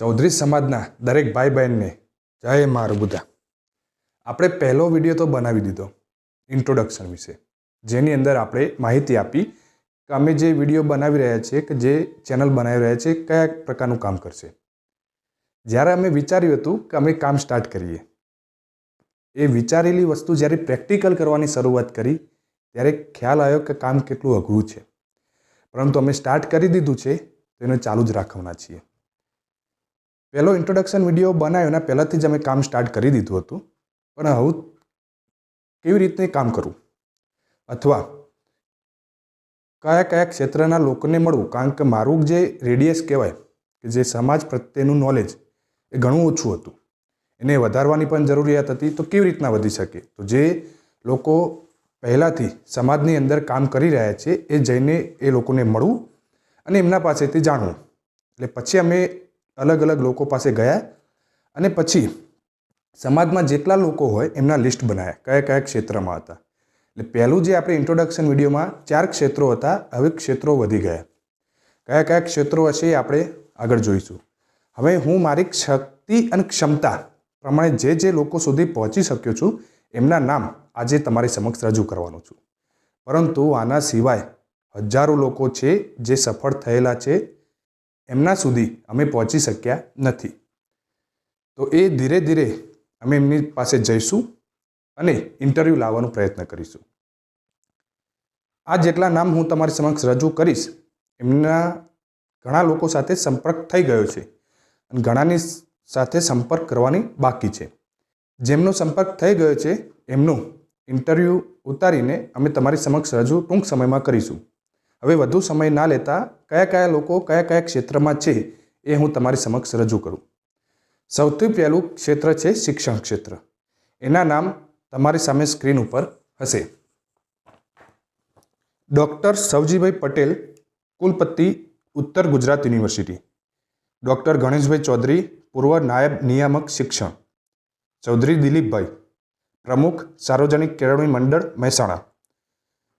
ચૌધરી સમાજના દરેક ભાઈ બહેનને જય મારું બુધા. આપણે પહેલો વીડિયો તો બનાવી દીધો ઇન્ટ્રોડક્શન વિશે, જેની અંદર આપણે માહિતી આપી કે અમે જે વીડિયો બનાવી રહ્યા છીએ કે જે ચેનલ બનાવી રહ્યા છીએ કયા પ્રકારનું કામ કરશે. જ્યારે અમે વિચાર્યું હતું કે અમે કામ સ્ટાર્ટ કરીએ, એ વિચારેલી વસ્તુ જ્યારે પ્રેક્ટિકલ કરવાની શરૂઆત કરી, ત્યારે ખ્યાલ આવ્યો કે કામ કેટલું અઘરું છે. પરંતુ અમે સ્ટાર્ટ કરી દીધું છે, તો એને ચાલુ જ રાખવાના છીએ. પહેલો ઇન્ટ્રોડક્શન વીડિયો બનાવ્યો એના પહેલાંથી જ અમે કામ સ્ટાર્ટ કરી દીધું હતું. પણ હવે કેવી રીતે કામ કરવું? અથવા કયા કયા ક્ષેત્રના લોકોને મળવું? કારણ કે મારું જે રેડિયસ કહેવાય કે જે સમાજ પ્રત્યેનું નોલેજ એ ઘણું ઓછું હતું. એને વધારવાની પણ જરૂરિયાત હતી તો કેવી રીતના વધી શકે? તો જે લોકો પહેલાંથી સમાજની અંદર કામ કરી રહ્યા છે એ જઈને એ લોકોને મળવું અને એમના પાસેથી જાણવું. એટલે પછી અમે અલગ અલગ લોકો પાસે ગયા અને પછી સમાજમાં જેટલા લોકો હોય એમના લિસ્ટ બનાવ્યા કયા કયા ક્ષેત્રમાં હતા. એટલે પહેલું જે આપણે ઇન્ટ્રોડક્શન વિડીયોમાં ચાર ક્ષેત્રો હતા, હવે ક્ષેત્રો વધી ગયા. કયા કયા ક્ષેત્રો હશે એ આપણે આગળ જોઈશું. હવે હું મારી શક્તિ અને ક્ષમતા પ્રમાણે જે જે લોકો સુધી પહોંચી શક્યો છું, એમના નામ આજે તમારી સમક્ષ રજૂ કરવાનો છું. પરંતુ આના સિવાય હજારો લોકો છે જે સફળ થયેલા છે એમના સુધી અમે પહોંચી શક્યા નથી. તો એ ધીરે ધીરે અમે એમની પાસે જઈશું અને ઇન્ટરવ્યૂ લાવવાનો પ્રયત્ન કરીશું. આ જેટલા નામ હું તમારી સમક્ષ રજૂ કરીશ, એમના ઘણા લોકો સાથે સંપર્ક થઈ ગયો છે અને ઘણાની સાથે સંપર્ક કરવાની બાકી છે. જેમનો સંપર્ક થઈ ગયો છે, એમનું ઇન્ટરવ્યૂ ઉતારીને અમે તમારી સમક્ષ રજૂ ટૂંક સમયમાં કરીશું. હવે વધુ સમય ના લેતા કયા કયા લોકો કયા કયા ક્ષેત્રમાં છે એ હું તમારી સમક્ષ રજૂ કરું. સૌથી પહેલું ક્ષેત્ર છે શિક્ષણ ક્ષેત્ર. એના નામ તમારી સામે સ્ક્રીન ઉપર હશે. ડૉક્ટર સવજીભાઈ પટેલ, કુલપતિ, ઉત્તર ગુજરાત યુનિવર્સિટી. ડૉક્ટર ગણેશભાઈ ચૌધરી, પૂર્વ નાયબ નિયામક શિક્ષણ. ચૌધરી દિલીપભાઈ, પ્રમુખ સાર્વજનિક કેળવણી મંડળ Mehsana.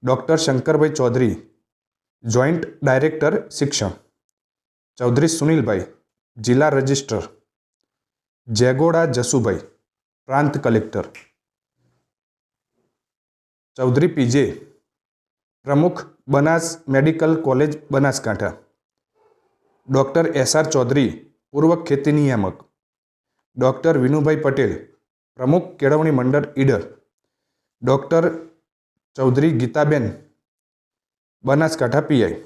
Doctor Shankarbhai Chaudhari joint director શિક્ષણ. ચૌધરી સુનિલભાઈ, જિલ્લા રજિસ્ટર જેગોડા જસુભાઈ, પ્રાંત કલેક્ટર. ચૌધરી પીજે, પ્રમુખ Banas medical college, Banaskantha. Doctor SR Chaudhary, પૂર્વ ખેતી નિયામક. ડૉક્ટર વિનુભાઈ પટેલ, પ્રમુખ કેળવણી મંડળ Idar. Doctor Chaudhary Gitaben Banaskantha PI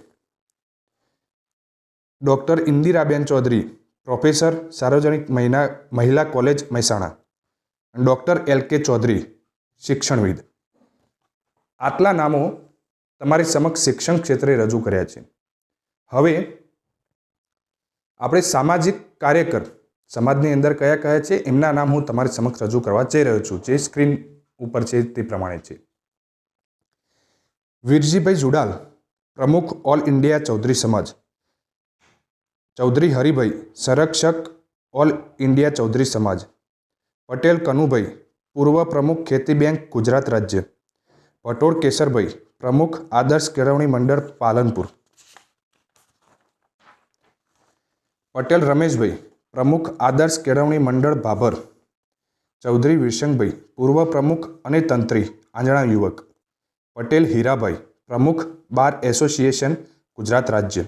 doctor Indiraben Chaudhary, professor સાર્વજનિક મહિના, મહિલા college Mehsana doctor L K Chaudhary, શિક્ષણવિદ. આટલા નામો તમારી સમક્ષ શિક્ષણ ક્ષેત્રે રજૂ કર્યા છે. હવે આપણે સામાજિક કાર્યકર સમાજની અંદર કયા કયા છે? એમના નામ હું તમારી સમક્ષ રજૂ કરવા જઈ રહ્યો છું. જે સ્ક્રીન ઉપર છે તે પ્રમાણે છે. વીરજીભાઈ જુડાલ, પ્રમુખ ઓલ ઇન્ડિયા ચૌધરી સમાજ. ચૌધરી હરિભાઈ, સંરક્ષક ઓલ ઇન્ડિયા ચૌધરી સમાજ. પટેલ કનુભાઈ, પૂર્વ પ્રમુખ ખેતી બેંક ગુજરાત રાજ્ય. ભટોળ કેસરભાઈ, પ્રમુખ આદર્શ કેળવણી મંડળ પાલનપુર. પટેલ રમેશભાઈ, પ્રમુખ આદર્શ કેળવણી મંડળ ભાભર. ચૌધરી વિરસંગભાઈ, પૂર્વ પ્રમુખ અને તંત્રી, આંજણા યુવક. પટેલ હીરાભાઈ પ્રમુખ બાર એસોસિએશન, ગુજરાત રાજ્ય.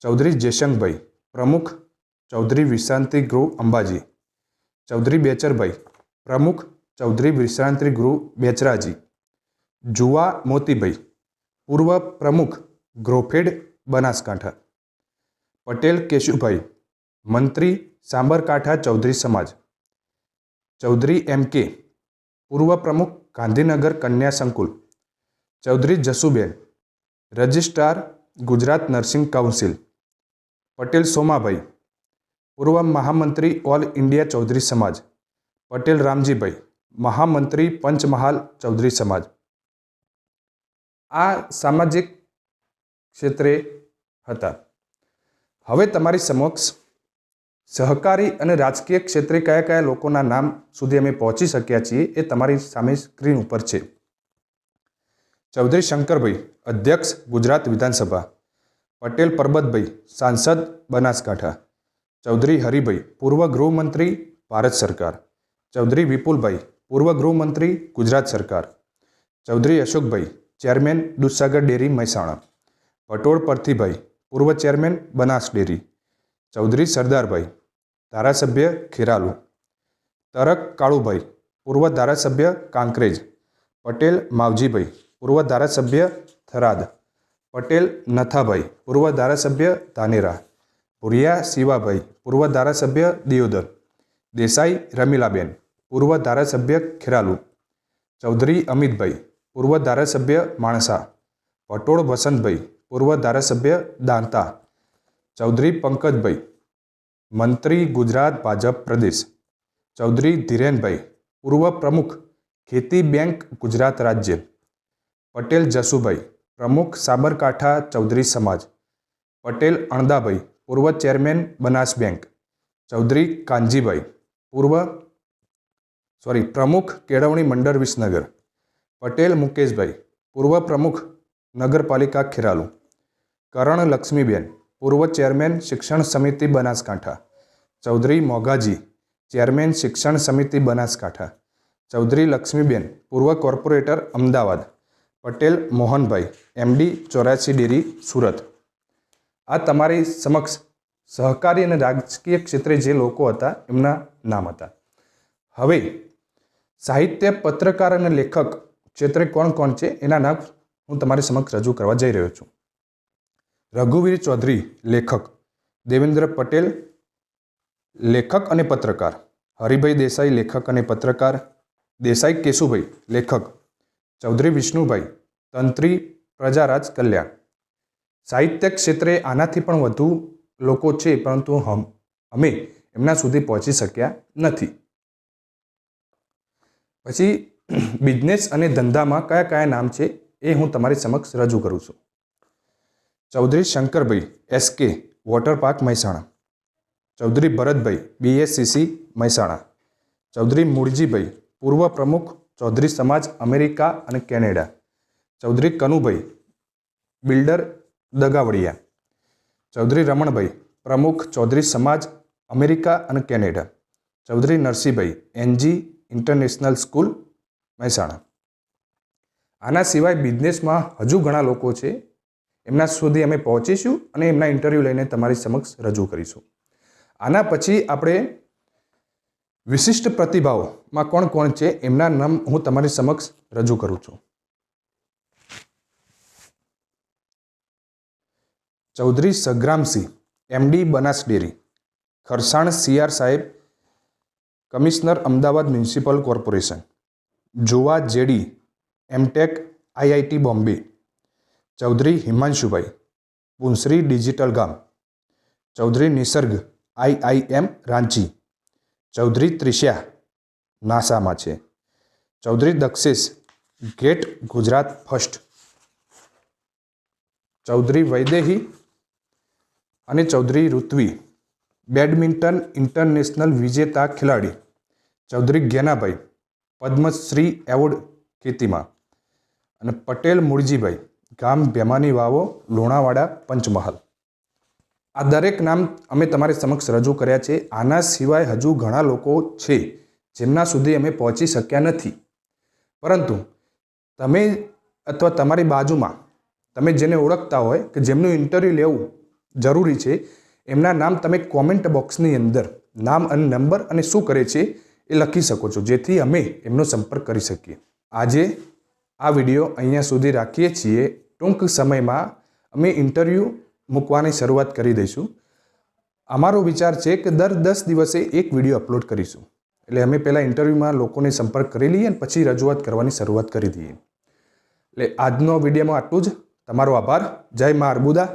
ચૌધરી જયશંકભાઈ પ્રમુખ ચૌધરી વિશ્રાંતિ ગૃહ, અંબાજી. ચૌધરી બેચરભાઈ, પ્રમુખ ચૌધરી વિશ્રાંતિ ગૃહ, બેચરાજી. જુવા મોતીભાઈ, પૂર્વ પ્રમુખ ગ્રોફેડ, બનાસકાંઠા. પટેલ કેશુભાઈ, મંત્રી સાબરકાંઠા ચૌધરી સમાજ. ચૌધરી એમ કે, પૂર્વ પ્રમુખ ગાંધીનગર કન્યા સંકુલ. Chaudhari Jasuben, registrar Gujarat nursing council, Patel Somabhai, પૂર્વ મહામંત્રી ઓલ ઇન્ડિયા ચૌધરી સમાજ, પટેલ રામજીભાઈ, મહામંત્રી પંચમહાલ ચૌધરી સમાજ. આ સામાજિક ક્ષેત્રે હતા. હવે તમારી સમક્ષ સહકારી અને રાજકીય ક્ષેત્રે કયા કયા લોકોના નામ સુધી અમે પહોંચી શક્યા છીએ એ તમારી સામે સ્ક્રીન ઉપર છે. ચૌધરી શંકરભાઈ, અધ્યક્ષ ગુજરાત વિધાનસભા. પટેલ પરબતભાઈ, સાંસદ બનાસકાંઠા. ચૌધરી હરિભાઈ, પૂર્વ ગૃહમંત્રી, ભારત સરકાર. ચૌધરી વિપુલભાઈ, પૂર્વ ગૃહમંત્રી, ગુજરાત સરકાર. Chaudhari Ashokbhai, chairman Dudhsagar dairy, Mehsana. Patol Parthibhai, પૂર્વ ચેરમેન બનાસ ડેરી. ચૌધરી સરદારભાઈ, ધારાસભ્ય ખેરાલુ. તરક કાળુભાઈ, પૂર્વ ધારાસભ્ય કાંકરેજ. પટેલ માવજીભાઈ પૂર્વ ધારાસભ્ય થરાદ, પટેલ નથાભાઈ, પૂર્વ ધારાસભ્ય ધાનેરા, ભુરિયા શિવાભાઈ, પૂર્વ ધારાસભ્ય દિયોદર, દેસાઈ રમીલાબેન, પૂર્વ ધારાસભ્ય ખેરાલુ, ચૌધરી અમિતભાઈ, પૂર્વ ધારાસભ્ય માણસા, પટોળ વસંતભાઈ, પૂર્વ ધારાસભ્ય દાંતા, ચૌધરી પંકજભાઈ, મંત્રી ગુજરાત ભાજપ પ્રદેશ, ચૌધરી ધીરેનભાઈ, પૂર્વ પ્રમુખ ખેતી બેંક ગુજરાત રાજ્ય પટેલ જસુભાઈ, પ્રમુખ સાબરકાંઠા ચૌધરી સમાજ. પટેલ અણદાભાઈ, પૂર્વ ચેરમેન બનાસ બેંક. ચૌધરી કાનજીભાઈ, પૂર્વ, સોરી, પ્રમુખ કેળવણી મંડળ વિસનગર. પટેલ મુકેશભાઈ, પૂર્વ પ્રમુખ નગરપાલિકા ખેરાલુ. કરણ લક્ષ્મીબેન, પૂર્વ ચેરમેન શિક્ષણ સમિતિ બનાસકાંઠા. ચૌધરી મોઘાજી ચેરમેન શિક્ષણ સમિતિ બનાસકાંઠા. ચૌધરી લક્ષ્મીબેન, પૂર્વ corporator Ahmedabad. Patel Mohanbhai MD Chorasi dairy, Surat. આ તમારી સમક્ષ સહકારી અને રાજકીય ક્ષેત્રે જે લોકો હતા, એમના નામ હતા. હવે, સાહિત્ય પત્રકાર અને લેખક ક્ષેત્રે કોણ કોણ છે, એના નામ હું તમારી સમક્ષ રજૂ કરવા જઈ રહ્યો છું. રઘુવીર ચૌધરી, લેખક. દેવેન્દ્ર પટેલ, લેખક અને પત્રકાર. હરિભાઈ દેસાઈ, લેખક અને પત્રકાર. દેસાઈ કેશુભાઈ, લેખક. ચૌધરી વિષ્ણુભાઈ, તંત્રી, પ્રજારાજ કલ્યાણ. સાહિત્ય ક્ષેત્રે આનાથી પણ વધુ લોકો છે, પરંતુ હમ, અમે એમના સુધી પહોંચી શક્યા નથી. પછી બિઝનેસ અને ધંધામાં કયા કયા નામ છે, એ હું તમારી સમક્ષ રજૂ કરું છું. Chaudhari Shankarbhai SK water park Mehsana. Chaudhari Bharatbhai BSCC Mehsana. Chaudhari Mooljibhai પૂર્વ પ્રમુખ ચૌધરી સમાજ અમેરિકા અને કેનેડા. ચૌધરી કનુભાઈ બિલ્ડર દગાવડિયા. ચૌધરી રમણભાઈ પ્રમુખ ચૌધરી સમાજ અમેરિકા અને Canada. Chaudhari Narsinhbhai NG international school Mehsana. આના સિવાય બિઝનેસમાં હજુ ઘણા લોકો છે. એમના સુધી અમે પહોંચીશું અને એમના ઇન્ટરવ્યૂ લઈને તમારી સમક્ષ રજૂ કરીશું. આના પછી આપણે વિશિષ્ટ પ્રતિભાઓમાં કોણ કોણ છે એમના નામ હું તમારી સમક્ષ રજૂ કરું છું. Chaudhari Sangramsinh MD Banas dairy, Kharsan CR સાહેબ, કમિશનર અમદાવાદ મ્યુનિસિપલ કોર્પોરેશન, જોવા JD, M Tech, IIT Bombay, Chaudhari Himanshubhai, Punsari digital ગામ, ચૌધરી નિસર્ગ, આઈઆઈએમ, રાંચી. ચૌધરી ત્રિષ્યા નાસામાં છે. Chaudhari Dakshis GATE Gujarat first. Chaudhary Vaidehi અને ચૌધરી ઋત્વી. બેડમિન્ટન ઇન્ટરનેશનલ વિજેતા ખેલાડી. ચૌધરી જ્ઞાનાભાઈ પદ્મશ્રી એવોર્ડ ખેતીમાં અને પટેલ મુળજીભાઈ ગામ ભેમાની વાવો, લુણાવાડા પંચમહાલ. આ દરેક નામ અમે તમારી સમક્ષ રજૂ કર્યા છે. આના સિવાય હજુ ઘણા લોકો છે, જેમના સુધી અમે પહોંચી શક્યા નથી. પરંતુ તમે અથવા તમારી બાજુમાં તમે જેને ઓળખતા હોય કે જેમનું ઇન્ટરવ્યૂ લેવું જરૂરી છે, એમના નામ તમે કોમેન્ટ બોક્સની અંદર નામ અને નંબર અને શું કરે છે એ લખી શકો છો, જેથી અમે એમનો સંપર્ક કરી શકીએ. આજે આ વીડિયો અહીંયા સુધી રાખીએ છીએ. ટૂંક સમયમાં અમે ઇન્ટરવ્યૂ મૂકવાની શરૂઆત કરી દઈશું. અમારો વિચાર છે કે દર દસ દિવસે એક વીડિયો અપલોડ કરીશું. એટલે અમે પહેલાં ઇન્ટરવ્યૂમાં લોકોને સંપર્ક કરી લઈએ અને પછી રજૂઆત કરવાની શરૂઆત કરી દઈએ. એટલે આજનો વિડીયોમાં આટલું જ. તમારો આભાર. જય મા અર્બુદા.